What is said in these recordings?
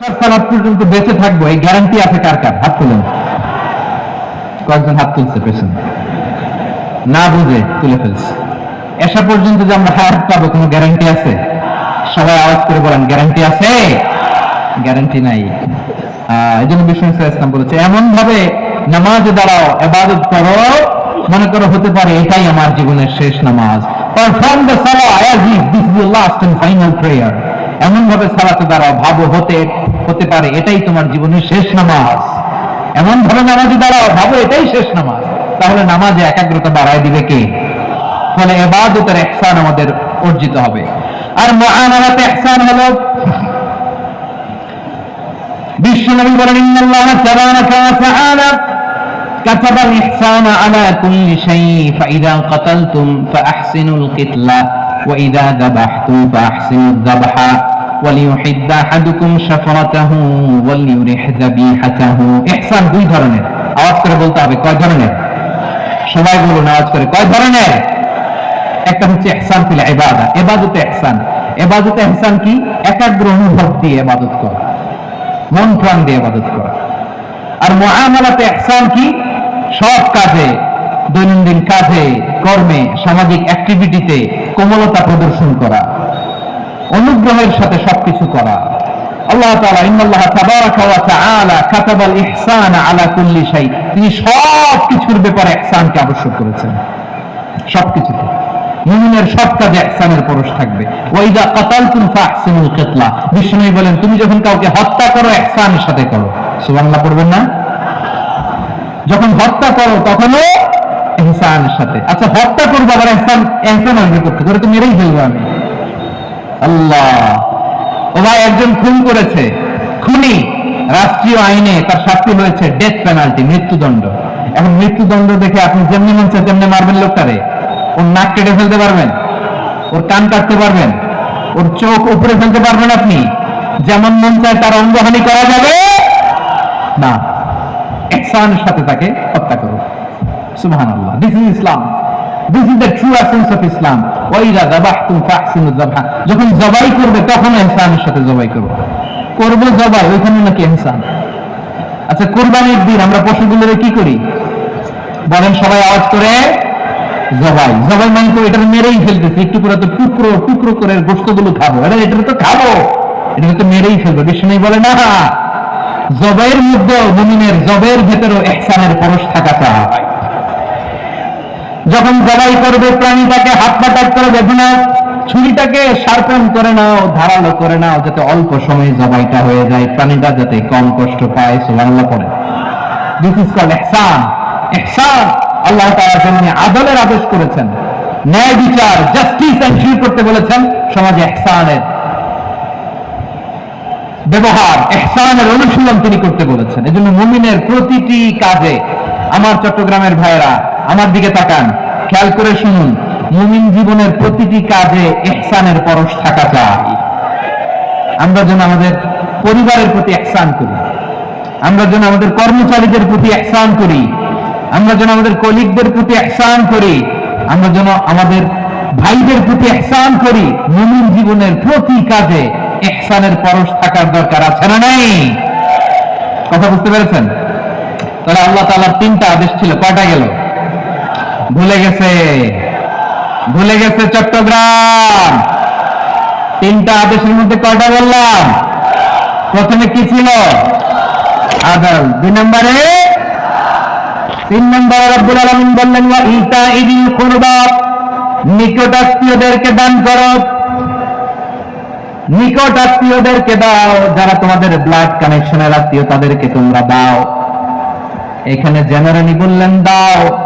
পর্যন্ত বেঁচে থাকব, এই গ্যারান্টি আছে কার কার? হাত তুলেন। কয়েকজন হাত তুলছে পেছনে। না বুঝে তুলে ফেলছে। এসা পর্যন্ত যে আমরা হায়াত পাবো, কোনো গ্যারান্টি আছে? সবাই আওয়াজ করে বলেন গ্যারান্টি আছে? গ্যারান্টি নাই। এই জন্য বিষ্ণু ইসলাম বলেছে এমন ভাবে নামাজ দাঁড়াও এবাদত করো, মনে করো হতে পারে এটাই আমার জীবনের শেষ নামাজ। পারফর্ম দ্য সালা as this is last and final prayer এমন ভাবে সালাতে দাঁড়াও ভাবো হতে হতে পারে এটাই তোমার জীবনের শেষ নামাজ এমন ভাবে নামাজে দাঁড়াও ভাবো এটাই শেষ নামাজ তাহলে নামাজে একাগ্রতা বাড়ায় দিবে কে ফলে এবাদতের একসান আমাদের অর্জিত হবে আর মহানারাতে একসান হলো বিশ্বনবী বলেন ইন্নাল্লাহ তাবারাকা ওয়া তাআলা كتب الإحسان على كل شيء فإذا قتلتم فأحسنوا القتلة وإذا ذبحتم فأحسنوا الذبح وليحد أحدكم شفرته وليرح ذبيحته إحسان দুই ধরনের আওয়াজ করে বলতে হবে কয় ধরনের সবাই বলুন আওয়াজ করে কয় ধরনের একটা হচ্ছে ইহসান ফিল ইবাদা ইবাদতে ইহসান ইবাদতে ইহসান কি একাগ্র অনুভব দিয়ে ইবাদত করা মন প্রাণ দিয়ে ইবাদত করা আর মুআমালাতে ইহসান কি সব কাজে দৈনন্দিন কাজে কর্মে সামাজিক অ্যাক্টিভিটিতে কোমলতা প্রদর্শন করা অনুগ্রহের সাথে সবকিছু করা। আল্লাহ তাআলা ইন্নাল্লাহ তাবারাকা ওয়া তাআলা কাতাবাল ইহসান আলা কুল্লি শাই। তিনি সব কিছুর ব্যাপারে ইহসানকে আবশ্যক করেছেন। সবকিছুতে। মুমিনের সব কাজে ইহসানের পরশ থাকবে। ওয়াইদা কাতালতুম ফাহসিনুল কিতলা। বিষ্ণু বলেন, তুমি যখন কাউকে হত্যা করো, ইহসানের সাথে করো। সুবহানাল্লাহ পড়বেন না? যখন হত্যা করো, তখনও ইহসানের সাথে। আচ্ছা হত্যা করব, আবার ইহসান ইহসান আসবে করতে? করে তো মেরেই ফেলব আমি। আল্লাহ। ও ভাই, একজন খুন করেছে। খুনি রাষ্ট্রীয় আইনে তার শাস্তি হয়েছে ডেথ পেনাল্টি মৃত্যুদণ্ড। এখন মৃত্যুদণ্ড দেখে আপনি যেমনি মন চায় তেমনি মারবেন লোকটারে। ওর নাক কেটে ফেলতে পারবেন, ওর কান কাটতে পারবেন, ওর চোখ উপরে ফেলতে পারবেন আপনি। যেমন মন চায় তার অঙ্গহানি করা যাবে, না ইহসানের সাথে তাকে হত্যা করো সুবহানাল্লাহ this is Islam this is the true essence of Islam ওয়াইদা যাবাহতুম ফাহসিনু যাবহা যখন জবাই করবে, তখন ইহসানের সাথে জবাই করো করব জবাই, ওইখানে নাকি ইহসান আচ্ছা কুরবানির দিন আমরা পশুগুলোরে কি করি? বলেন সবাই আওয়াজ করে, জবাই। জবাই মানে তো এটা মেরেই ফেলতেছি, একটু করে তো টুকরো টুকরো করে গোস্তগুলো খাব। এটা এটা তো খাব। এটা তো মেরেই ফেলব বলে না। জবের মধ্যে মুমিনের জবের ভেতরেও ইহসানের পরশ থাকা চায় যখন জবাই করবে, প্রাণীটাকে হাত পা কাট করে দেখো না ছুরিটাকে শার্পন করে নাও, ধারালো করে নাও, যাতে অল্প সময়ে জবাইটা হয়ে যায়। প্রাণীটা যাতে কম কষ্ট পায়, সুবহানাল্লাহ পড়ে। দিস ইজ কল ইহসান ইহসান আল্লাহ তাআলা যেমনি আদলের আদেশ করেছেন, ন্যায় বিচার জাস্টিস এনশিওর করতে বলেছেন, সমাজে ইহসানের ব্যবহার এহসানের অনুশীলন তিনি করতে বলেছেন। এজন্য মুমিনের প্রতিটি কাজে, আমার চট্টগ্রামের ভাইয়েরা, আমার দিকে তাকান। খেয়াল করে শুনুন, মুমিন জীবনের প্রতিটি কাজে এহসানের পরশ থাকা চাই। আমরা যেন আমাদের পরিবারের প্রতি এহসান করি, আমরা যেন আমাদের কর্মচারীদের প্রতি এহসান করি, আমরা যেন আমাদের কলিগদের প্রতি এহসান করি, আমরা যেন আমাদের ভাইদের প্রতি এহসান করি, মুমিন জীবনের প্রতি কাজে এহসানের পরশ থাকার দরকার আছে না নেই? কথা বুঝতে পেরেছেন? তাহলে আল্লাহ তাআলার তিনটা আদেশ ছিল, কয়টা গেল? ভুলে গেছে। ভুলে গেছে চট্টগ্রাম। তিনটা আদেশের মধ্যে কয়টা বললাম? প্রথমে কি ছিল? আদল। দুই নম্বরে? তিন নম্বরে রব্বুল আলামিন বললেন ইতা ইদিল কুরবা। নিকট আত্মীয়দেরকে দান করো। নিকট আত্মীয়দেরকে দাও। যারা তোমাদের ব্লাড কানেকশনের আত্মীয়, তাদেরকে তোমরা দাও। এখানে জেনারেলি বললেন, দাও।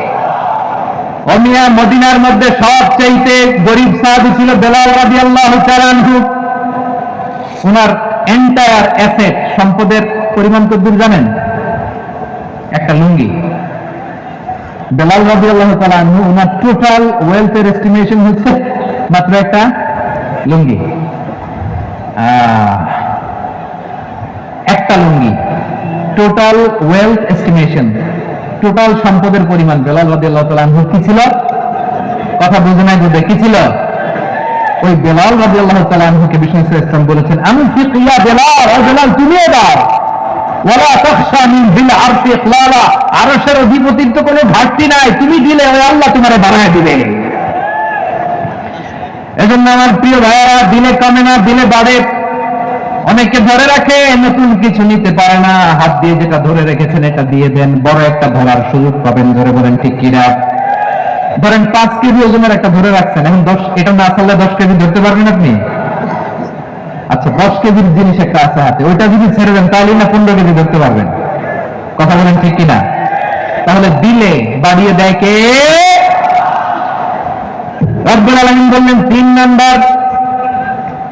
অমিয়া মদিনার মধ্যে সব চাইতে গরিব সাহাবি ছিল বেলাল ওনার এন্টায়ার অ্যাসেট সম্পদের পরিমাণ কদ্দূর জানেন? একটা লুঙ্গি। বেলাল আল্লাহ ওনার টোটাল ওয়েলথের এস্টিমেশন হচ্ছে মাত্র একটা লুঙ্গি। একটা লুঙ্গি। টোটাল ওয়েলথ এস্টিমেশন টোটাল সম্পদের পরিমাণ বেলাল রাদিয়াল্লাহু কি ছিল? কথা বুঝে নাই বুঝে কি ছিল? ওই বেলাল রাদিয়াল্লাহু তাআলা আনহুকে বিষ্ণু ইসলাম বলেছেন, আমি ফিকিয়া বেলাল ও বেলাল তুমিও দাও। আরশের অধিপতির তো কোনো ঘাটতি নাই, তুমি দিলে, ওই আল্লাহ তোমারে বাড়ায় দিবে। এজন্য আমার প্রিয় ভাইয়েরা, দিলে কমে না, দিলে বাড়ে। অনেকে ধরে রাখে, নতুন কিছু নিতে পারে না। হাত দিয়ে যেটা ধরে রেখেছেন, এটা দিয়ে দেন। বড় একটা ধরার সুযোগ পাবেন, ধরে বলেন, ঠিক কিনা? ধরেন, পাঁচ কেজি ওজনের একটা ধরে রাখছেন। এখন দশ, এটা না চাললে দশ কেজি ধরতে পারবেন আপনি? আচ্ছা দশ কেজির জিনিস একটা আছে হাতে। ওইটা যদি ছেড়ে দেন তাহলে না পনেরো কেজি ধরতে পারবেন। কথা বলেন ঠিক কিনা? তাহলে দিলে বাড়িয়ে দেয় কে? রব্বুল আলামিন বললেন, তিন নাম্বার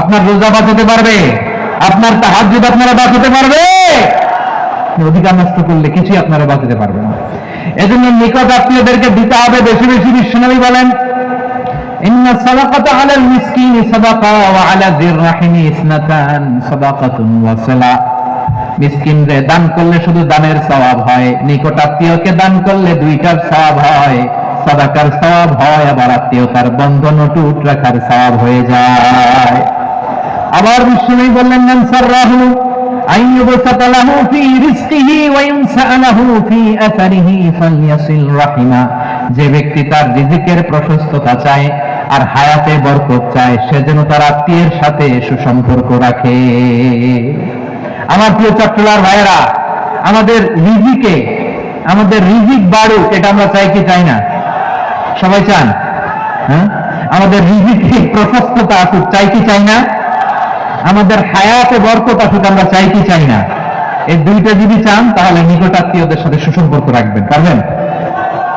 আপনার রোজা বাঁচাতে পারবে, আপনার তাহাজুদ আপনারা বাঁচাতে পারবে। অধিকার নষ্ট করলে কিছুই আপনারা বাঁচাতে পারবে না। এজন্য নিকট আত্মীয়দেরকে দিতে হবে, বেশি বেশি বিশ্বনবী বলেন দান করলে শুধু দানের স্বভাব হয়, নিকট আত্মীয়কে দান করলে দুইটার স্বভাব হয়, সদাকার স্বভাব হয়, আবার আত্মীয়তার বন্ধন টুট রাখার স্বভাব হয়ে যায়। আবার বিষ্ণু বললেন ফালইয়াসিল রাহিমা। যে ব্যক্তি তার রিজিকের প্রশস্ততা চায় আর হায়াতে বরকত চায়, সে যেন তার আত্মীয়ের সাথে সুসম্পর্ক রাখে। আমার প্রিয় চট্টলার ভাইয়েরা, আমাদের রিজিকে, আমাদের রিজিক বাড়ুক, এটা আমরা চাই কি চাই না? সবাই চান? হ্যাঁ? আমাদের রিজিকে প্রশস্ততা আসুক, চাই কি চাই না? আমাদের হায়াতে বরকত আসুক আমরা চাই কি চাই না? এই দুইটা যদি চান, তাহলে নিকটাত্মীয়দের সাথে সুসম্পর্ক রাখবেন, পারবেন?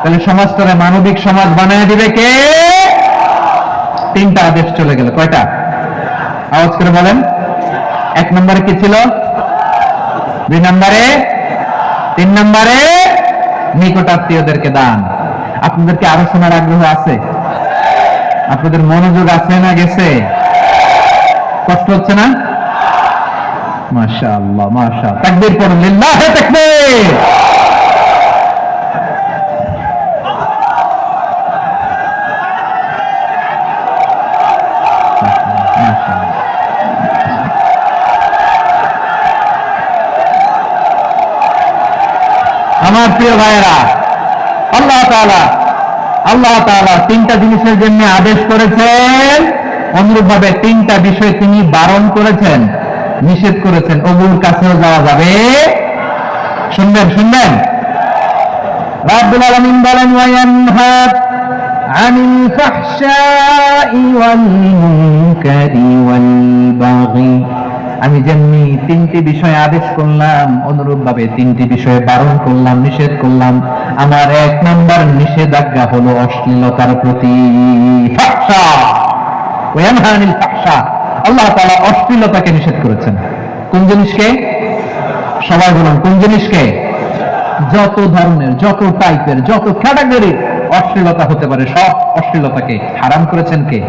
তাহলে সমাজটারে মানবিক সমাজ বানায় দিবে কে? তিনটা আদেশ চলে গেল। কয়টা? আওয়াজ করে বলেন। এক নম্বরে কি ছিল? দুই নম্বরে? তিন নম্বরে? নিকটাত্মীয়দেরকে দান। আপনাদেরকে আরও শোনার আগ্রহ আছে? আপনাদের মনোযোগ আছে না গেছে? কষ্ট হচ্ছে না? মাশা তাকবীর পড়ুন তাকবীর। আমার প্রিয় ভাইয়েরা, আল্লাহ তাআলা আল্লাহ তাআলা তিনটা জিনিসের জন্য আদেশ করেছেন। অনুরূপ ভাবে তিনটা বিষয় তিনি বারণ করেছেন, নিষেধ করেছেন। ওগুলোর কাছেও যাওয়া যাবে। শুনবেন শুনবেন। রাব্বুল আলামিন বলেন ওয়ায়ানহা আমি যেমনি তিনটি বিষয় আদেশ করলাম অনুরূপ ভাবে তিনটি বিষয়ে বারণ করলাম, নিষেধ করলাম, আমার এক নম্বর নিষেধাজ্ঞা হলো অশ্লীলতার প্রতি ফাহশা। আল্লাহ অশ্লীলতাকে নিষেধ করেছেন। কোন জিনিসকে? সবাই বলুন, কোন জিনিসকে? যত ধরনের, যত টাইপের যত ক্যাটাগরি অশ্লীলতা হতে পারে, সব অশ্লীলতাকে হারাম করেছেন কে?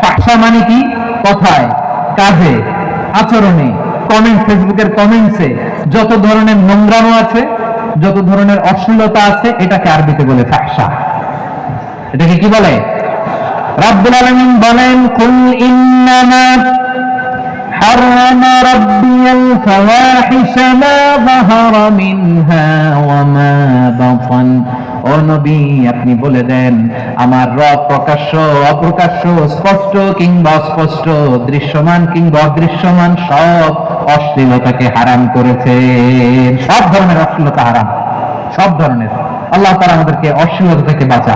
ফাহশা মানে কি? কথায় কাজে আচরণে কমেন্ট ফেসবুকের কমেন্টসে যত ধরনের নোংরামো আছে, যত ধরনের অশ্লীলতা আছে, এটাকে আরবিতে বলে ফাহশা এটাকে কি বলে? রাব্বুল আলামিন বলেন কুল ইন্নামা حرم ربي الفواحش ما ظهر منها وما بطن ও নবী আপনি বলে দেন আমার রব প্রকাশ্য অপ্রকাশ্য স্পষ্ট কিংবা অস্পষ্ট দৃশ্যমান কিংবা অদৃশ্যমান সব অশ্লীলতাকে হারাম করেছে সব ধরনের অশ্লীলতা হারাম সব ধরনের আল্লাহ তারা আমাদেরকে অশ্লীলতা থেকে বাঁচা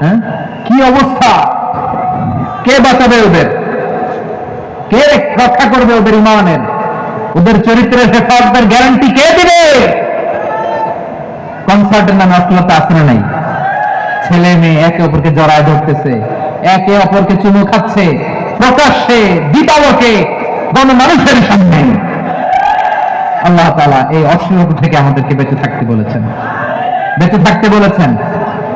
হ্যাঁ? কি অবস্থা? কে বাঁচাবে ওদের? কে রক্ষা করবে ওদের ইমানের? ওদের চরিত্রের হেফাজতের গ্যারান্টি কে দিবে? কনসার্টের নামে অশ্লীলতা না নাই? ছেলে মেয়ে একে অপরকে জড়ায় ধরতেছে, একে অপরকে চুমু খাচ্ছে, প্রকাশ্যে দীপাবকে গণমানুষের সামনে। আল্লাহ তালা এই অশ্লীলতা থেকে আমাদেরকে বেঁচে থাকতে বলেছেন। বেঁচে থাকতে বলেছেন।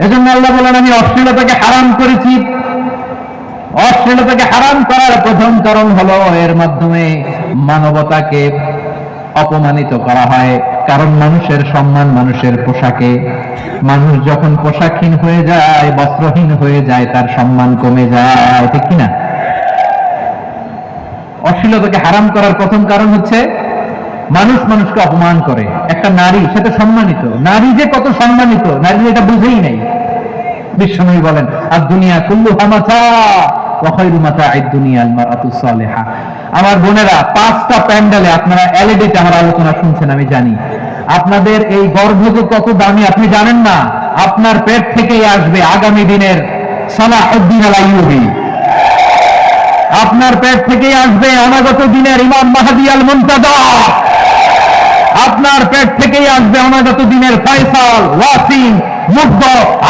এজন্য আল্লাহ বলেন, আমি অশ্লীলতাকে হারাম করেছি। অশ্লীলতাকে হারাম করার প্রথম কারণ হলো এর মাধ্যমে মানবতাকে অপমানিত করা হয়। কারণ মানুষের সম্মান, মানুষের পোশাকে। মানুষ যখন পোশাকহীন হয়ে যায়, বস্ত্রহীন হয়ে যায়, তার সম্মান কমে যায়, ঠিক কিনা? অশ্লীলতাকে হারাম করার প্রথম কারণ হচ্ছে মানুষ মানুষকে অপমান করে। একটা নারী সেটা সম্মানিত। নারী যে কত সম্মানিত? নারী এটা বুঝেই নাই। বিশ্বনবী বলেন আর দুনিয়া কুল্লু হামাথা সালিহা। আমার বোনেরা, পাঁচটা প্যান্ডেলে আপনারা এলইডিতে আমার আলোচনা শুনছেন, আমি জানি। আপনাদের এই গর্ভ যে কত দামি, আপনি জানেন না? আপনার পেট থেকেই আসবে আগামী দিনের আল আইয়ুবী। আপনার পেট থেকেই আসবে অনাগত দিনের ইমাম মাহাদি আল মুনতাদা আপনার পেট থেকেই আসবে অনাগত দিনের ওয়াসিম মুগ্ধ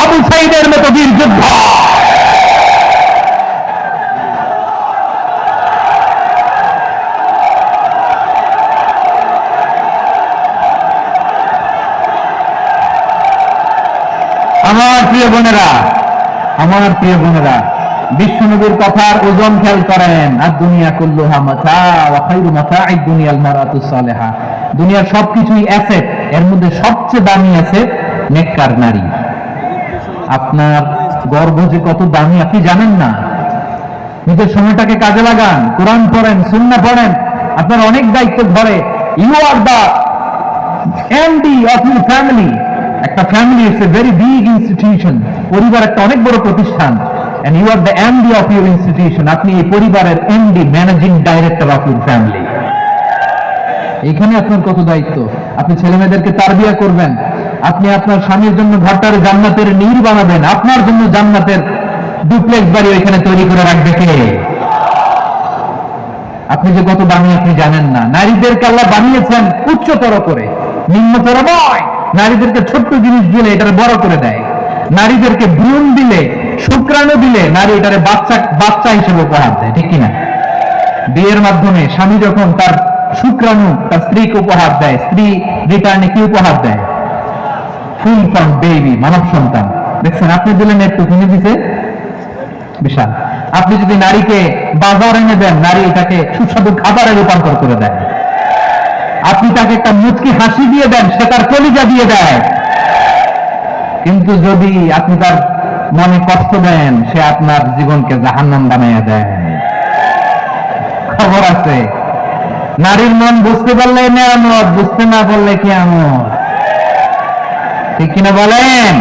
আবু সাইদের মতো বীর যোদ্ধা। আমার প্রিয় বোনেরা, আমার প্রিয় বোনেরা বিশ্বনবীর কথার ওজন খেয়াল করেন। আর দুনিয়া কুল্লুহা মাথা ওয়া খায়রু মাতাঈদ দুনিয়াল মারাতু সালেহা। দুনিয়ার সবকিছুই অ্যাসেট এর মধ্যে সবচেয়ে দামি অ্যাসেট নেককার নারী। আপনার গর্ব যে কত দামি, আপনি জানেন না। নিজের সময়টাকে কাজে লাগান, কোরআন পড়েন সুন্নাহ পড়েন। আপনার অনেক দায়িত্ব ধরে। You are the MD of your family একটা family it's a very big institution পরিবার একটা অনেক বড় প্রতিষ্ঠান। And you are the MD of your institution আপনি এই পরিবারের MD managing director of your family এখানে আপনার কত দায়িত্ব? আপনি ছেলে মেয়েদেরকে তারবিয়া করবেন। আপনি আপনার স্বামীর জন্য ঘরটার জান্নাতের নীর বানাবেন, আপনার জন্য জান্নাতের ডুপ্লেক্স বাড়ি ওইখানে তৈরি করে রাখবে কে? আপনি যে কত দামি আপনি জানেন না। নারীদেরকে আল্লাহ বানিয়েছেন উচ্চতর করে, নিম্নতর নয়। নারীদেরকে ছোট্ট জিনিস দিলে এটারে বড় করে দেয়। নারীদেরকে ভ্রূণ দিলে, শুক্রাণু দিলে নারী এটারে বাচ্চা বাচ্চা হিসেবে উপহার দেয়, ঠিক কিনা? বিয়ের মাধ্যমে স্বামী যখন তার শুক্রাণু, তার স্ত্রীকে উপহার দেয়, স্ত্রী রিটার্নে কি উপহার দেয়? ফুল ফর্ম বেবি মানব সন্তান। দেখছেন, আপনি দিলেন একটু কিনে দিছে। বিশাল। আপনি যদি নারীকে বাজার এনে দেন, নারী এটাকে সুস্বাদু খাবারে রূপান্তর করে আপনি তাকে একটা মুচকি হাসি দিয়ে দেন, সে তার কলিজা দিয়ে দেয়। কিন্তু যদি আপনি তার মনে কষ্ট দেন, সে আপনার জীবনকে জাহান্নাম বানাইয়া দেয়। খবর আছে। নারীর মন বুঝতে পারলে নেয়ামত, বুঝতে না পারলে কি আমত ঠিক কিনা বলেন?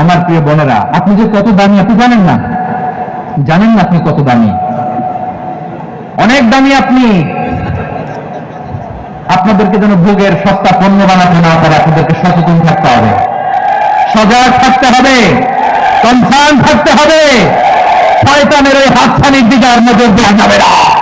আমার প্রিয় বোনেরা, আপনি যে কত দামি, আপনি জানেন না? জানেন না আপনি কত দামি? অনেক দামি আপনি। আপনাদেরকে যেন ভোগের সস্তা পণ্য বানাতে না পারে, আপনাদেরকে সচেতন থাকতে হবে। সজাগ থাকতে হবে কনসার্ন থাকতে হবে। শয়তানের ওই হাতছানির দিকে আর নজর দেওয়া যাবে না।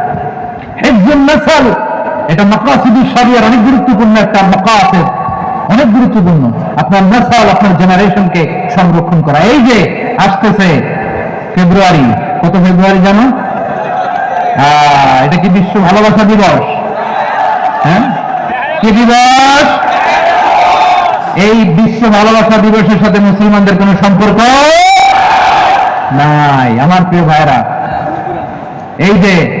হিফজুন নাসল এটা মাকাসিদুস শরিয়ার অনেক গুরুত্বপূর্ণ একটা মাকাসিদ। অনেক গুরুত্বপূর্ণ। আপনার নাসল আপনার জেনারেশনকে সংরক্ষণ করা। এই যে আসতেছে ফেব্রুয়ারি, কত ফেব্রুয়ারি জানো? এটা কি বিশ্ব ভালোবাসা দিবস? হ্যাঁ? কি দিবস? এই বিশ্ব ভালোবাসা দিবসের সাথে মুসলমানদের কোনো সম্পর্ক নাই। আমার প্রিয় ভাইরা এই যে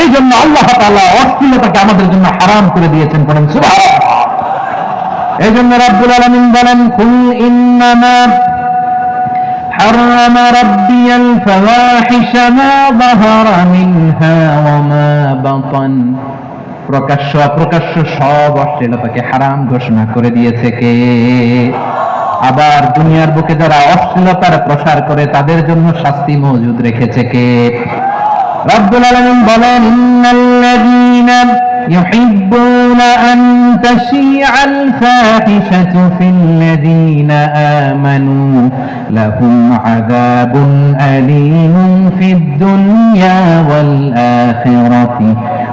এই জন্য আল্লাহ তাআলা অশ্লীলতাকে আমাদের জন্য হারাম করে দিয়েছেন বলেন সুবহানাল্লাহ এই জন্য রাব্বুল আলামিন বলেন কুল ইন্নামা حرم ربي الفواحش ما ظهر منها وما بطن প্রকাশ্য অপ্রকাশ্য সব অশ্লীলতাকে হারাম ঘোষণা করে দিয়েছে কে আবার দুনিয়ার বুকে যারা অশ্লীলতার প্রসার করে তাদের জন্য শাস্তি মজুদ রেখেছে কে রব্বুল আলামিন বলেন ইন্নাল্লাযীনা يحبون أن تشيع الفاحشة في الذين آمنوا لهم عذاب أليم في الدنيا والآخرة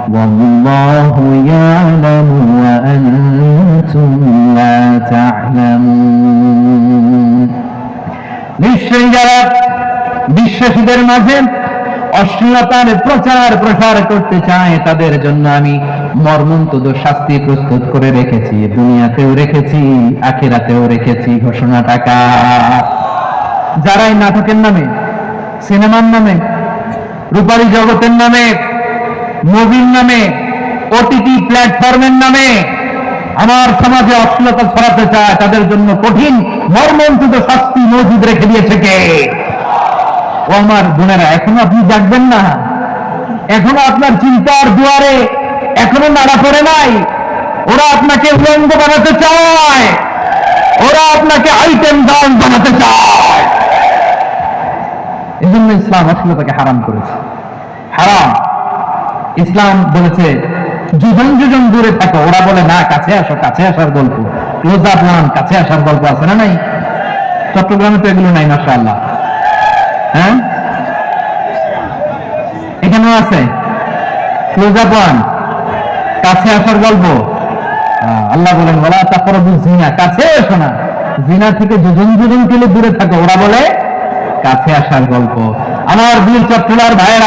والله يعلم وأنتم لا تعلمون নিশ্চয়ই যারা বিশ্বাসীদের মাঝে অশ্লীলতার প্রচার প্রসার করতে চায়, তাদের জন্য আমি মর্মন্তদ শাস্তি প্রস্তুত করে রেখেছি, দুনিয়াতেও রেখেছি, আখিরাতেও রেখেছি ঘোষণা টাকা যারা এই নাটকের নামে, সিনেমার নামে, রূপালী জগতের নামে, মুভির নামে ওটিটি প্ল্যাটফর্মের নামে আমার সমাজে অশ্লীলতা ছড়াতে চায়, তাদের জন্য কঠিন মর্মন্তুদ শাস্তি মজুদ রেখে দিয়েছে কে? আমার বোনেরা, এখনও আপনি জাগবেন না। এখনও আপনার চিন্তার দুয়ারে এখনও নাড়া পড়ে নাই। ওরা আপনাকে উলঙ্গ বানাতে চায়। ওরা আপনাকে আইটেম গান বানাতে চায়। এই জন্য ইসলাম অশ্লীলতাকে হারাম করেছে। হারাম। ইসলাম বলেছে, যুজন যুজন দূরে থাকো। ওরা বলে, না, কাছে আসো, কাছে আসার গল্প। ক্লোজ আপ কাছে আসার গল্প আছে না নাই? চট্টগ্রামে তো এগুলো নাই মাসা আল্লাহ হ্যাঁ? এখানেও আছে। ক্লোজ আপ ওয়ান কাছে আসার গল্প। আল্লাহ বলেন বলা তারপর জিনা কাছে এসো না। জিনা থেকে দুজন দুজন কিলো দূরে থাকো। ওরা বলে, কাছে আসার গল্প। আমার বীর চট্টলার ভাইয়েরা